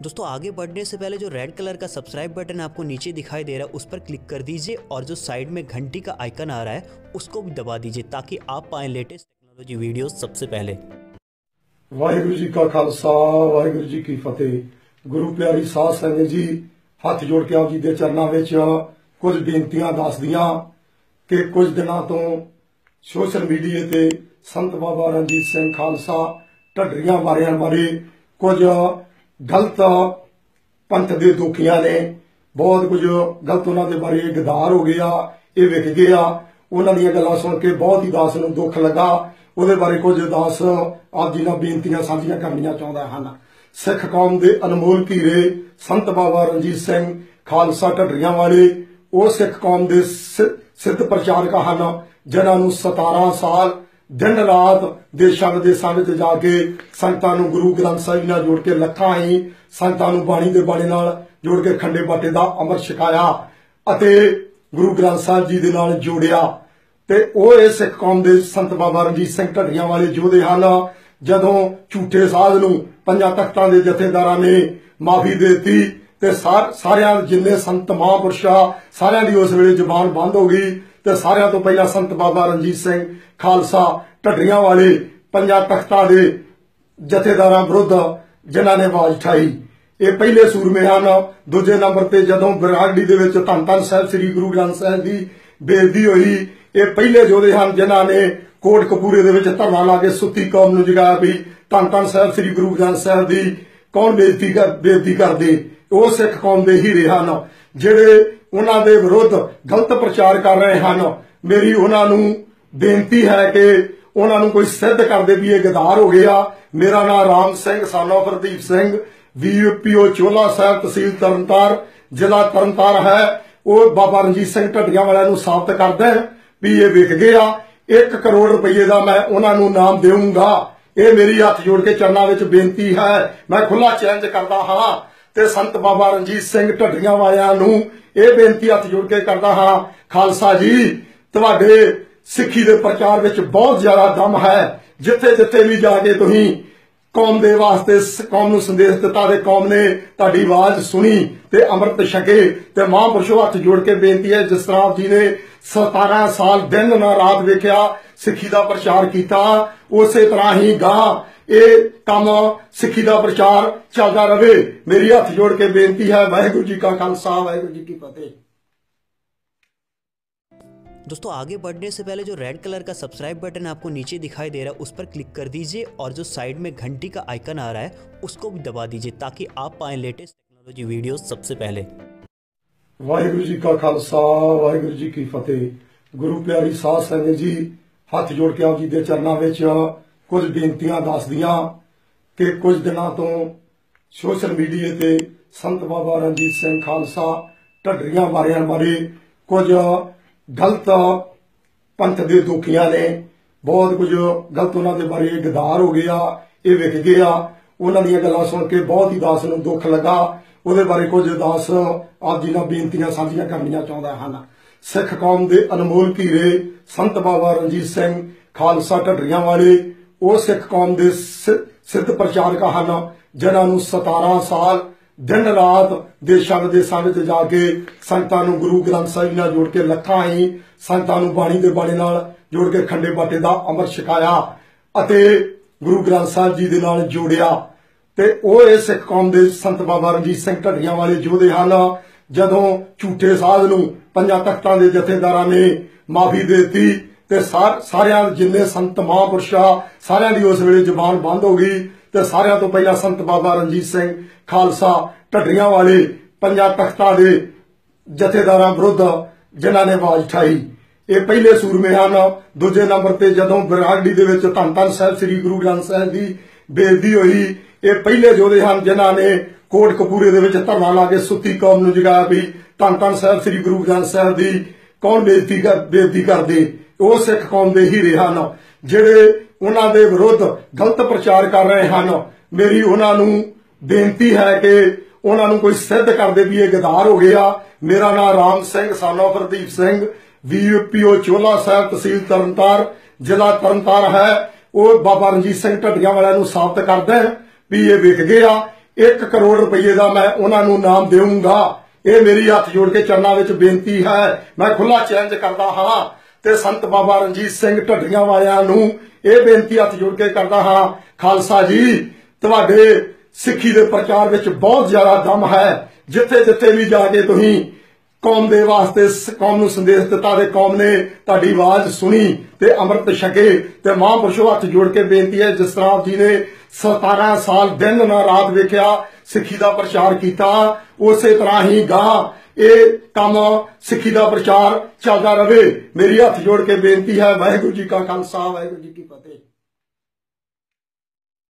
दोस्तों आगे बढ़ने से पहले जो रेड कलर का सब्सक्राइब बटन आपको नीचे दिखाई दे रहा है उस पर क्लिक कर दीजिए और जो साइड में घंटी का आइकन आ रहा है उसको भी दबा दीजिए ताकि आप पाएं लेटेस्ट टेक्नोलॉजी वीडियोस सबसे पहले ਵਾਹਿਗੁਰੂ ਜੀ ਕਾ ਖਾਲਸਾ ਵਾਹਿਗੁਰੂ ਜੀ ਕੀ ਫਤਿਹ ਗੁਰੂ ਪਿਆਰੀ ਸਾਧ ਸੰਗਤ ਜੀ ਹੱਥ ਜੋੜ ਕੇ ਆਪ ਜੀ ਦੇ ਚਰਨਾਂ ਵਿੱਚ ਕੁਝ ਬੇਨਤੀਆਂ ਦੱਸਦੀਆਂ ਕਿ ਕੁਝ ਦਿਨਾਂ ਤੋਂ ਸੋਸ਼ਲ ਮੀਡੀਆ ਤੇ ਸੰਤ ਬਾਬਾ ਰਣਜੀਤ ਸਿੰਘ ਖਾਲਸਾ ਢੱਡਰੀਆਂ ਵਾਰਿਆਂ ਬਾਰੇ ਕੁਝ ਗਲਤ ਪੰਥ ਦੇ ਦੋਖੀਆਂ ਨੇ। ਬਹੁਤ ਕੁਝ ਗਲਤ ਉਹਨਾਂ ਦੇ ਬਾਰੇ ਗਦਾਰ ਹੋ ਗਿਆ, ਇਹ ਵਿਕ ਗਿਆ। ਉਹਨਾਂ ਦੀਆਂ ਗੱਲਾਂ ਸੁਣ ਕੇ ਬਹੁਤ ਹੀ ਦਾਸ ਨੂੰ ਦੁੱਖ ਲੱਗਾ। ਉਹਦੇ ਬਾਰੇ ਕੁਝ ਦਾਸ ਆਪ ਜੀ ਨਾਲ ਬੇਨਤੀਆਂ ਸਾਂਝੀਆਂ ਕਰਨੀਆਂ ਚਾਹੁੰਦਾ ਹਨ। ਸਿੱਖ ਕੌਮ ਦੇ ਅਨਮੋਲ ਕੀਰੇ ਸੰਤ ਬਾਬਾ ਰਣਜੀਤ ਸਿੰਘ ਖਾਲਸਾ ਢੱਡਰੀਆਂ ਵਾਲੇ, ਉਹ ਸਿੱਖ ਕੌਮ ਦੇ ਸਿੱਧ ਪ੍ਰਚਾਰਕ ਹਨ, ਜਿਨ੍ਹਾਂ ਨੂੰ 17 ਸਾਲ ਦਿਨ ਰਾਤ ਦੇਸ਼ਾਂ ਵਿਦੇਸ਼ਾਂ ਵਿੱਚ ਜਾ ਕੇ ਸੰਗਤਾਂ ਨੂੰ ਗੁਰੂ ਗ੍ਰੰਥ ਸਾਹਿਬ ਨਾਲ ਜੋੜ ਕੇ ਲੱਖਾਂ ਹੀ ਸੰਗਤਾਂ ਨੂੰ ਬਾਣੀ ਦੇ ਬਾਣੇ ਨਾਲ ਜੋੜ ਕੇ ਖੰਡੇ ਬਾਟੇ ਦਾ ਅੰਮ੍ਰਿਤ ਛਕਾਇਆ ਅਤੇ ਗੁਰੂ ਗ੍ਰੰਥ ਸਾਹਿਬ ਜੀ ਦੇ ਨਾਲ ਜੋੜਿਆ। ਤੇ ਉਹ ਇਹ ਸਿੱਖ ਕੌਮ ਦੇ ਸੰਤ ਬਾਬਾ ਰਣਜੀਤ ਸਿੰਘ ਢੱਡੀਆਂ ਵਾਲੇ ਯੋਧੇ ਹਨ, ਜਦੋਂ ਝੂਠੇ ਸਾਧ ਨੂੰ ਪੰਜਾਂ ਤਖਤਾਂ ਦੇ ਜਥੇਦਾਰਾਂ ਨੇ ਮਾਫੀ ਦਿੱਤੀ ਤੇ ਸਾਰਿਆਂ ਜਿੰਨੇ ਸੰਤ ਮਹਾਂਪੁਰਸ਼ ਸਾਰਿਆਂ ਦੀ ਉਸ ਵੇਲੇ ਜ਼ੁਬਾਨ ਬੰਦ ਹੋ ਗਈ। ਤੇ ਸਾਰਿਆਂ ਤੋਂ ਪਹਿਲਾਂ ਸੰਤ ਬਾਬਾ ਰਣਜੀਤ ਸਿੰਘ ਖਾਲਸਾ ਢੱਡੀਆਂ ਵਾਲੇ ਪੰਜਾਂ ਤਖਤਾਂ ਦੇ ਜਥੇਦਾਰਾਂ ਵਿਰੁੱਧ ਜਿਨ੍ਹਾਂ ਨੇ ਆਵਾਜ਼ ਉਠਾਈ। ਇਹ ਪਹਿਲੇ ਸੂਰਮੇ ਹਨ। ਦੂਜੇ ਨੰਬਰ ਤੇ ਜਦੋਂ ਬਰਾਗੜੀ ਦੇ ਵਿੱਚ ਧੰਨ ਧੰਨ ਸਾਹਿਬ ਸ੍ਰੀ ਗੁਰੂ ਗ੍ਰੰਥ ਸਾਹਿਬ ਦੀ ਬੇਇੱਜ਼ਤੀ ਹੋਈ, ਇਹ ਪਹਿਲੇ ਯੋਧੇ ਹਨ ਜਿਨ੍ਹਾਂ ਨੇ ਕੋਟ ਕਪੂਰੇ ਦੇ ਵਿੱਚ ਧਰਨਾ ਲਾ ਕੇ ਸੁੱਤੀ ਕੌਮ ਨੂੰ ਜਗਾਇਆ ਵੀ ਧੰਨ ਧੰਨ ਸਾਹਿਬ ਸ੍ਰੀ ਗੁਰੂ ਗ੍ਰੰਥ ਸਾਹਿਬ ਦੀ ਕੌਣ ਬੇਇੱਜ਼ਤੀ ਕਰ ਬੇਇੱਜ਼ਤੀ ਕਰਦੇ। ਉਹ ਸਿੱਖ ਕੌਮ ਦੇ ਹੀਰੇ ਹਨ, ਜਿਹੜੇ ਉਹਨਾਂ ਦੇ ਵਿਰੁੱਧ ਗਲਤ ਪ੍ਰਚਾਰ ਕਰ ਰਹੇ ਹਨ। ਮੇਰੀ ਉਹਨਾਂ ਨੂੰ ਬੇਨਤੀ ਹੈ ਕਿ ਉਹਨਾਂ ਨੂੰ ਕੋਈ ਸਿੱਧ ਕਰਦੇ ਵੀ ਇਹ ਗਦਾਰ ਹੋ ਗਿਆ। ਮੇਰਾ ਨਾਮ ਰਾਮ ਸਿੰਘ ਸਾਨੋ ਪ੍ਰਦੀਪ ਸਿੰਘ ਵੀਪੀਓ ਚੋਲਾ ਸਾਹਿਬ ਤਹਿਸੀਲ ਤਰਨਤਾਰ, ਜ਼ਿਲ੍ਹਾ ਤਰਨਤਾਰ ਹੈ। ਉਹ ਬਾਬਾ ਰਣਜੀਤ ਸਿੰਘ ਢੱਡੀਆਂ ਵਾਲਿਆਂ ਨੂੰ ਸਾਬਤ ਕਰਦਾ ਵੀ ਇਹ ਵਿਕ ਗਿਆ। 1 ਕਰੋੜ ਰੁਪਏ ਦਾ ਮੈਂ ਉਹਨਾਂ ਨੂੰ ਨਾਮ ਦੇਵਾਂਗਾ ਇਹ ਮੇਰੀ ਹੱਥ ਜੋੜ ਕੇ ਚਰਨਾਂ ਵਿੱਚ ਬੇਨਤੀ ਹੈ। ਮੈਂ ਖੁੱਲਾ ਚੈਲੰਜ ਕਰਦਾ ਹਾਂ। ਤੇ ਸੰਤ ਬਾਬਾ ਰਣਜੀਤ ਸਿੰਘ ਢੱਡੀਆਂ ਵਾਲਿਆਂ ਨੂੰ ਇਹ ਬੇਨਤੀ ਹੱਥ ਜੋੜ ਕੇ ਕਰਦਾ ਹਾਂ, ਖਾਲਸਾ ਜੀ, ਤੁਹਾਡੇ ਸਿੱਖੀ ਦੇ ਪ੍ਰਚਾਰ ਵਿੱਚ ਬਹੁਤ ਜ਼ਿਆਦਾ ਦਮ ਹੈ। ਜਿੱਥੇ ਜਿੱਥੇ ਵੀ ਜਾ ਕੇ ਤੁਸੀਂ ਕੌਮ ਦੇ ਵਾਸਤੇ ਕੌਮ ਨੂੰ ਸੰਦੇਸ਼ ਦਿੱਤਾ ਤੇ ਕੌਮ ਨੇ ਤੁਹਾਡੀ ਆਵਾਜ਼ ਸੁਣੀ ਤੇ ਅੰਮ੍ਰਿਤ ਛਕੇ ਤੇ ਮਹਾਂਪੁਰਸ਼ੋ ਹੱਥ ਜੋੜ ਕੇ ਬੇਨਤੀ ਹੈ, ਜਿਸ ਤਰ੍ਹਾਂ ਆਪ ਜੀ ਨੇ 17 ਸਾਲ ਦਿਨ ਨਾ ਰਾਤ ਵੇਖਿਆ, ਸਿੱਖੀ ਦਾ ਪ੍ਰਚਾਰ ਕੀਤਾ, ਉਸੇ ਤਰ੍ਹਾਂ ਹੀ ਗਾਂ ਇਹ ਕੰਮ ਸਿੱਖੀ ਦਾ ਪ੍ਰਚਾਰ ਚੱਲਦਾ ਰਹੇ ਮੇਰੀ ਹੱਥ ਜੋੜ ਕੇ ਬੇਨਤੀ ਹੈ ਵਾਹਿਗੁਰੂ ਜੀ ਕਾ ਖਾਲਸਾ ਵਾਹਿਗੁਰੂ ਜੀ ਕੀ ਫਤਿਹ दोस्तों आगे बढ़ने से पहले जो रेड कलर का सब्सक्राइब बटन आपको नीचे दिखाई दे रहा है उस पर क्लिक कर दीजिए और जो साइड में घंटी का आइकन आ रहा है उसको भी दबा दीजिए ताकि आप पाएं लेटेस्ट टेक्नोलॉजी वीडियोस सबसे पहले ਵਾਹਿਗੁਰੂ ਜੀ ਕਾ ਖਾਲਸਾ ਵਾਹਿਗੁਰੂ ਜੀ ਕੀ ਫਤਿਹ ਗੁਰੂ ਪਿਆਰੀ ਸਾਧ ਸੰਗਤ ਜੀ ਹੱਥ ਜੋੜ ਕੇ ਆਪ ਜੀ ਦੇ ਚਰਨਾਂ ਵਿੱਚ ਕੁਝ ਬੇਨਤੀਆਂ ਦੱਸਦੀਆਂ ਕਿ ਕੁਝ ਦਿਨਾਂ ਤੋਂ ਸੋਸ਼ਲ ਮੀਡੀਆ ਤੇ ਸੰਤ ਬਾਬਾ ਰਣਜੀਤ ਸਿੰਘ ਖਾਲਸਾ ਢੱਡਰੀਆਂ ਵਾਰਿਆਂ ਬਾਰੇ ਕੁਝ ਗਲਤ ਪੰਥ ਦੇ ਦੋਖੀਆਂ ਨੇ, ਬਹੁਤ ਕੁਝ ਗਲਤ ਉਹਨਾਂ ਦੇ ਬਾਰੇ ਗਦਾਰ ਹੋ ਗਿਆ, ਇਹ ਵਿਖ ਗਿਆ ਉਹਨਾਂ ਦੀਆਂ ਗੱਲਾਂ ਸੁਣ ਕੇ ਬਹੁਤ ਹੀ ਦਾਸ ਨੂੰ ਦੁੱਖ ਲੱਗਾ, ਉਹਦੇ ਬਾਰੇ ਕੁਝ ਦਾਸ ਆਪ ਜੀ ਨਾਲ ਬੇਨਤੀਆਂ ਸਾਂਝੀਆਂ ਕਰਨੀਆਂ ਚਾਹੁੰਦਾ ਹਨ। ਸਿੱਖ ਕੌਮ ਦੇ ਅਨਮੋਲ ਕੀਰੇ ਸੰਤ ਬਾਬਾ ਰਣਜੀਤ ਸਿੰਘ ਖਾਲਸਾ ਢੱਡਰੀਆਂ ਵਾਲੇ ਉਹ ਸਿੱਖ ਕੌਮ ਦੇ ਸਿੱਧ ਪ੍ਰਚਾਰਕ ਹਨ, ਜਿਨ੍ਹਾਂ ਨੂੰ 17 ਸਾਲ ਦਿਨ ਰਾਤ ਦੇਸ਼ਾਂ ਵਿਦੇਸ਼ਾਂ ਵਿੱਚ ਜਾ ਕੇ ਸੰਗਤਾਂ ਨੂੰ ਗੁਰੂ ਗ੍ਰੰਥ ਸਾਹਿਬ ਨਾਲ ਜੋੜ ਕੇ ਲੱਖਾਂ ਹੀ ਸੰਗਤਾਂ ਨੂੰ ਬਾਣੀ ਦੇ ਬਾਣੇ ਨਾਲ ਜੋੜ ਕੇ ਖੰਡੇ ਬਾਟੇ ਦਾ ਅਮਰ ਛਕਾਇਆ ਅਤੇ ਗੁਰੂ ਗ੍ਰੰਥ ਸਾਹਿਬ ਜੀ ਦੇ ਨਾਲ ਜੋੜਿਆ। ਤੇ ਉਹ ਇਹ ਸਿੱਖ ਕੌਮ ਦੇ ਸੰਤ ਬਾਬਾ ਰਣਜੀਤ ਸਿੰਘ ਢੱਡੀਆਂ ਵਾਲੇ ਯੋਧੇ ਹਨ, ਜਦੋਂ ਝੂਠੇ ਸਾਧ ਨੂੰ ਪੰਜਾਂ ਤਖਤਾਂ ਦੇ ਜਥੇਦਾਰਾਂ ਨੇ ਮਾਫੀ ਦਿੱਤੀ ਤੇ ਸਾਰ- ਸਾਰਿਆਂ ਜਿੰਨੇ ਸੰਤ ਮਹਾਂਪੁਰਸ਼ ਆ, ਸਾਰਿਆਂ ਦੀ ਉਸ ਵੇਲੇ ਜ਼ੁਬਾਨ ਬੰਦ ਹੋ ਗਈ ਤੇ ਸਾਰਿਆਂ ਤੋਂ ਪਹਿਲਾਂ ਸੰਤ ਬਾਬਾ ਰਣਜੀਤ ਸਿੰਘ ਖਾਲਸਾ ਢੱਡੀਆਂ ਵਾਲੇ ਪੰਜਾਂ ਤਖਤਾਂ ਦੇ ਜਥੇਦਾਰਾਂ ਵਿਰੁੱਧ ਜਿਨ੍ਹਾਂ ਨੇ ਆਵਾਜ਼ ਉਠਾਈ। ਇਹ ਪਹਿਲੇ ਸੂਰਮੇ ਹਨ। ਦੂਜੇ ਨੰਬਰ ਤੇ ਜਦੋਂ ਬਰਾਗੜੀ ਦੇ ਵਿੱਚ ਧੰਨ ਧੰਨ ਸਾਹਿਬ ਸ੍ਰੀ ਗੁਰੂ ਗ੍ਰੰਥ ਸਾਹਿਬ ਦੀ ਬੇਇੱਜ਼ਤੀ ਹੋਈ, ਇਹ ਪਹਿਲੇ ਯੋਧੇ ਹਨ ਜਿਨ੍ਹਾਂ ਨੇ ਕੋਟ ਕਪੂਰੇ ਦੇ ਵਿੱਚ ਧਰਨਾ ਲਾ ਕੇ ਸੁੱਤੀ ਕੌਮ ਨੂੰ ਜਗਾਇਆ ਵੀ ਧੰਨ ਧੰਨ ਸਾਹਿਬ ਸ੍ਰੀ ਗੁਰੂ ਗ੍ਰੰਥ ਸਾਹਿਬ ਦੀ ਕੌਣ ਬੇਇੱਜ਼ਤੀ ਕਰ ਬੇਇੱਜ਼ਤੀ ਕਰਦੇ। ਉਹ ਸਿੱਖ ਕੌਮ ਦੇ ਹੀਰੇ ਹਨ, ਜਿਹੜੇ ਉਹਨਾਂ ਦੇ ਵਿਰੁੱਧ ਗਲਤ ਪ੍ਰਚਾਰ ਕਰ ਰਹੇ ਹਨ। ਮੇਰੀ ਉਹਨਾਂ ਨੂੰ ਬੇਨਤੀ ਹੈ ਕਿ ਉਹਨਾਂ ਨੂੰ ਕੋਈ ਸਿੱਧ ਕਰਦੇ ਵੀ ਇਹ ਗਦਾਰ ਹੋ ਗਿਆ। ਮੇਰਾ ਨਾਮ ਰਾਮ ਸਿੰਘ ਸਾਨੋ ਪ੍ਰਦੀਪ ਸਿੰਘ ਵੀਪੀਓ ਚੋਲਾ ਸਾਹਿਬ ਤਹਿਸੀਲ ਤਰਨਤਾਰ, ਜ਼ਿਲ੍ਹਾ ਤਰਨਤਾਰ ਹੈ। ਉਹ ਬਾਬਾ ਰਣਜੀਤ ਸਿੰਘ ਢੱਡੀਆਂ ਵਾਲਿਆਂ ਨੂੰ ਸਾਬਤ ਕਰਦਾ ਵੀ ਇਹ ਵਿਕ ਗਿਆ। 1 ਕਰੋੜ ਰੁਪਏ ਦਾ ਮੈਂ ਉਹਨਾਂ ਨੂੰ ਨਾਮ ਦੇਵਾਂਗਾ ਇਹ ਮੇਰੀ ਹੱਥ ਜੋੜ ਕੇ ਚਰਨਾਂ ਵਿੱਚ ਬੇਨਤੀ ਹੈ। ਮੈਂ ਖੁੱਲਾ ਚੈਲੰਜ ਕਰਦਾ ਹਾਂ। ਤੇ ਸੰਤ ਬਾਬਾ ਰਣਜੀਤ ਸਿੰਘ ਢੱਡੀਆਂ ਵਾਲਿਆਂ ਨੂੰ ਇਹ ਬੇਨਤੀ ਹੱਥ ਜੋੜ ਕੇ ਕਰਦਾ ਹਾਂ, ਖਾਲਸਾ ਜੀ, ਤੁਹਾਡੇ ਸਿੱਖੀ ਦੇ ਪ੍ਰਚਾਰ ਵਿੱਚ ਬਹੁਤ ਜ਼ਿਆਦਾ ਦਮ ਹੈ। ਜਿੱਥੇ ਜਿੱਥੇ ਵੀ ਜਾ ਕੇ ਤੁਸੀਂ ਕੌਮ ਦੇ ਵਾਸਤੇ ਕੌਮ ਨੂੰ ਸੰਦੇਸ਼ ਦਿੱਤਾ ਤੇ ਕੌਮ ਨੇ ਤੁਹਾਡੀ ਆਵਾਜ਼ ਸੁਣੀ ਤੇ ਅੰਮ੍ਰਿਤ ਛਕੇ ਤੇ ਮਹਾਂਪੁਰਸ਼ੋ ਹੱਥ ਜੋੜ ਕੇ ਬੇਨਤੀ ਹੈ, ਜਿਸ ਤਰ੍ਹਾਂ ਆਪ ਜੀ ਨੇ 17 ਸਾਲ ਦਿਨ ਨਾ ਰਾਤ ਵੇਖਿਆ, ਸਿੱਖੀ ਦਾ ਪ੍ਰਚਾਰ ਕੀਤਾ, ਉਸੇ ਤਰ੍ਹਾਂ ਹੀ ਗਾਂ ਇਹ ਕੰਮ ਸਿੱਖੀ ਦਾ ਪ੍ਰਚਾਰ ਚੱਲਦਾ ਰਹੇ। ਮੇਰੀ ਹੱਥ ਜੋੜ ਕੇ ਬੇਨਤੀ ਹੈ, ਵਾਹਿਗੁਰੂ ਜੀ ਕਾ ਖਾਲਸਾ, ਵਾਹਿਗੁਰੂ ਜੀ ਕੀ ਫਤਿਹ।